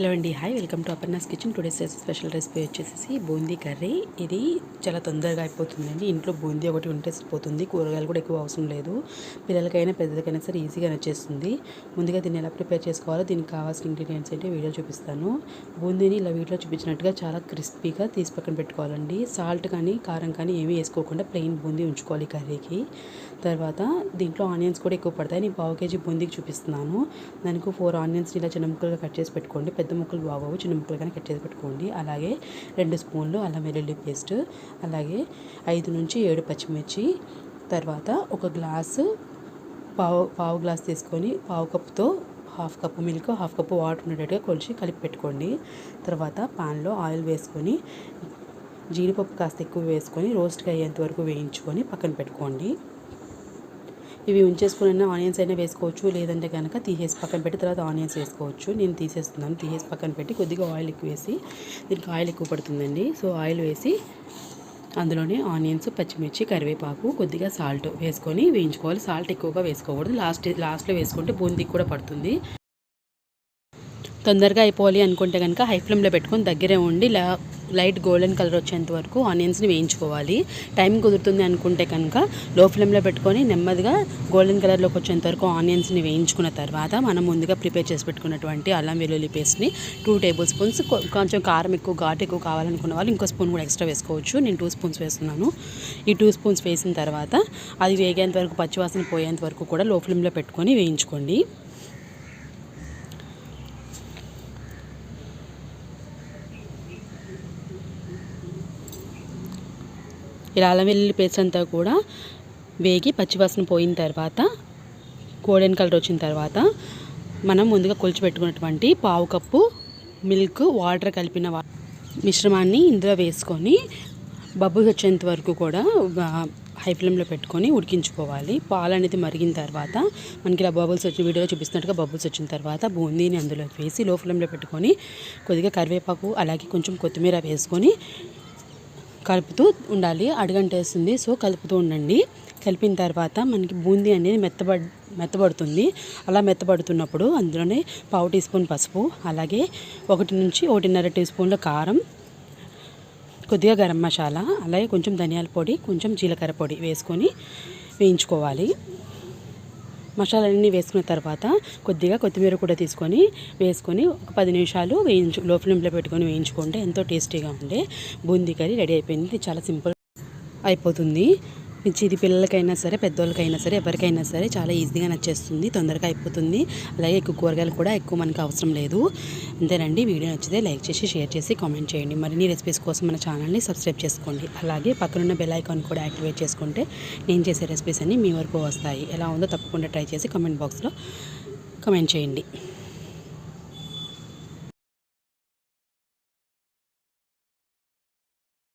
Hello అండి. Hi welcome to Aparna's kitchen. Today's special recipe వచ్చేసి boondi curry. ఇది చాలా తొందరగా అయిపోతుందండి. ఇంట్లో బూందీ ఒకటి ఉంటే సరిపోతుంది. కూరగాయలు కూడా ఎక్కువ అవసరం లేదు. పిల్లలకైనా పెద్దలకైనా సరే ఈజీగా నచ్చేస్తుంది ముందుగా దీన్ని ఎలా ప్రిపేర్ చేసుకోవాలో దీనికి కావాల్సిన ఇంగ్రీడియంట్స్ ఏంటి వీడియో చూపిస్తాను. బూందీని ఇలా వీటిలో చూపించినట్టుగా చాలా క్రిస్పీగా తీసి పక్కన పెట్టుకోవాలండి. సాల్ట్ కానీ కారం కానీ ఏమీ వేసుకోకుండా ప్లెయిన్ బూందీ ఉంచుకోవాలి కర్రీకి. తర్వాత దీంట్లో ఆనియన్స్ కూడా ఎక్కువ పడతాయి. నేను పావు కేజీ బూందీకి చూపిస్తున్నాను. దానికి ఫోర్ ఆనియన్స్ ఇలా చిన్న ముక్కలుగా కట్ చేసి పెట్టుకోండి. పెద్ద ముక్కలు బాగోవు చిన్న ముక్కలుగానే కట్ చేసి పెట్టుకోండి. అలాగే రెండు స్పూన్లు అల్లం వెల్లుల్లి పేస్ట్ అలాగే ఐదు నుంచి ఏడు పచ్చిమిర్చి తర్వాత ఒక గ్లాసు పావు పావు గ్లాస్ తీసుకొని పావు కప్పుతో half cup milk half cup water ఉండేటట్టుగా కొలిచి కలిపి పెట్టుకోండి. తర్వాత పాన్లో ఆయిల్ వేసుకొని జీడిపప్పు కాస్త ఎక్కువ వేసుకొని రోస్ట్గా అయ్యేంత వరకు వేయించుకొని పక్కన పెట్టుకోండి. ఇవి ఉంచేసుకున్న ఆనియన్స్ అయినా వేసుకోవచ్చు. లేదంటే కనుక తీసేసి పక్కన పెట్టి తర్వాత ఆనియన్స్ వేసుకోవచ్చు. నేను తీసేస్తున్నాను. తీసేసి పక్కన పెట్టి కొద్దిగా ఆయిల్ ఎక్కువ వేసి దీనికి ఆయిల్ ఎక్కువ పడుతుందండి. సో ఆయిల్ వేసి అందులోనే ఆనియన్స్ పచ్చిమిర్చి కరివేపాకు కొద్దిగా సాల్ట్ వేసుకొని వేయించుకోవాలి. సాల్ట్ ఎక్కువగా వేసుకోకూడదు. లాస్ట్ లాస్ట్లో వేసుకుంటే బూందీకి కూడా పడుతుంది. తొందరగా అయిపోవాలి అనుకుంటే కనుక హై ఫ్లేమ్లో పెట్టుకొని దగ్గరే ఉండి లా లైట్ గోల్డెన్ కలర్ వచ్చేంత వరకు ఆనియన్స్ని వేయించుకోవాలి. టైం కుదురుతుంది అనుకుంటే కనుక లో ఫ్లేమ్లో పెట్టుకొని నెమ్మదిగా గోల్డెన్ కలర్లోకి వచ్చేంత వరకు ఆనియన్స్ని వేయించుకున్న తర్వాత మనం ముందుగా ప్రిపేర్ చేసి పెట్టుకున్నటువంటి అల్లం వెల్లుల్లి పేస్ట్ని టూ టేబుల్ స్పూన్స్ కొంచెం కారం ఎక్కువ ఘాటు ఎక్కువ కావాలనుకున్న వాళ్ళు ఇంకో స్పూన్ కూడా ఎక్స్ట్రా వేసుకోవచ్చు. నేను టూ స్పూన్స్ వేస్తున్నాను. ఈ టూ స్పూన్స్ వేసిన తర్వాత అది వేగేంత వరకు పచ్చివాసన పోయేంత వరకు కూడా లో ఫ్లేమ్లో పెట్టుకొని వేయించుకోండి. ఇలా అల్లం వెల్లుల్లి పేస్ట్ అంతా కూడా వేగి పచ్చివాసన పోయిన తర్వాత గోల్డెన్ కలర్ వచ్చిన తర్వాత మనం ముందుగా కొలిచిపెట్టుకున్నటువంటి పావు కప్పు మిల్క్ వాటర్ కలిపిన మిశ్రమాన్ని ఇందులో వేసుకొని బబ్బు వచ్చేంత వరకు కూడా హై ఫ్లేమ్లో పెట్టుకొని ఉడికించుకోవాలి. పాలు అనేది మరిగిన తర్వాత మనకి ఇలా బబుల్స్ వచ్చి వీడియోలో చూపిస్తున్నట్టుగా బబుల్స్ వచ్చిన తర్వాత బూందీని అందులో వేసి లో ఫ్లేమ్లో పెట్టుకొని కొద్దిగా కరివేపాకు అలాగే కొంచెం కొత్తిమీర వేసుకొని కలుపుతూ ఉండాలి. అడుగంటేస్తుంది. సో కలుపుతూ ఉండండి. కలిపిన తర్వాత మనకి బూందీ అనేది మెత్తబడ్ మెత్తబడుతుంది. అలా మెత్తబడుతున్నప్పుడు అందులోనే పావు టీ స్పూన్ పసుపు అలాగే ఒకటి నుంచి ఒకటిన్నర టీ స్పూన్ల కారం కొద్దిగా గరం మసాలా అలాగే కొంచెం ధనియాల పొడి కొంచెం జీలకర్ర పొడి వేసుకొని వేయించుకోవాలి. మసాలాలన్నీ వేసుకున్న తర్వాత కొద్దిగా కొత్తిమీర కూడా తీసుకొని వేసుకొని ఒక పది నిమిషాలు వేయించు లో ఫ్లేమ్లో పెట్టుకొని వేయించుకుంటే ఎంతో టేస్టీగా ఉండే బూందీ కర్రీ రెడీ అయిపోయింది. చాలా సింపుల్ అయిపోతుంది. ఇది పిల్లలకైనా సరే పెద్దోళ్ళకైనా సరే ఎవరికైనా సరే చాలా ఈజీగా నచ్చేస్తుంది తొందరగా అయిపోతుంది. అలాగే ఎక్కువ కూరగాయలు కూడా ఎక్కువ మనకు అవసరం లేదు. అంతేనండి. వీడియో నచ్చితే లైక్ చేసి షేర్ చేసి కామెంట్ చేయండి. మరిన్ని రెసిపీస్ కోసం మన ఛానల్ని సబ్స్క్రైబ్ చేసుకోండి. అలాగే పక్కనున్న బెల్ ఐకాన్ కూడా యాక్టివేట్ చేసుకుంటే నేను చేసే రెసిపీస్ అన్నీ మీ వరకు వస్తాయి. ఎలా ఉందో తప్పకుండా ట్రై చేసి కామెంట్ బాక్స్లో కమెంట్ చేయండి.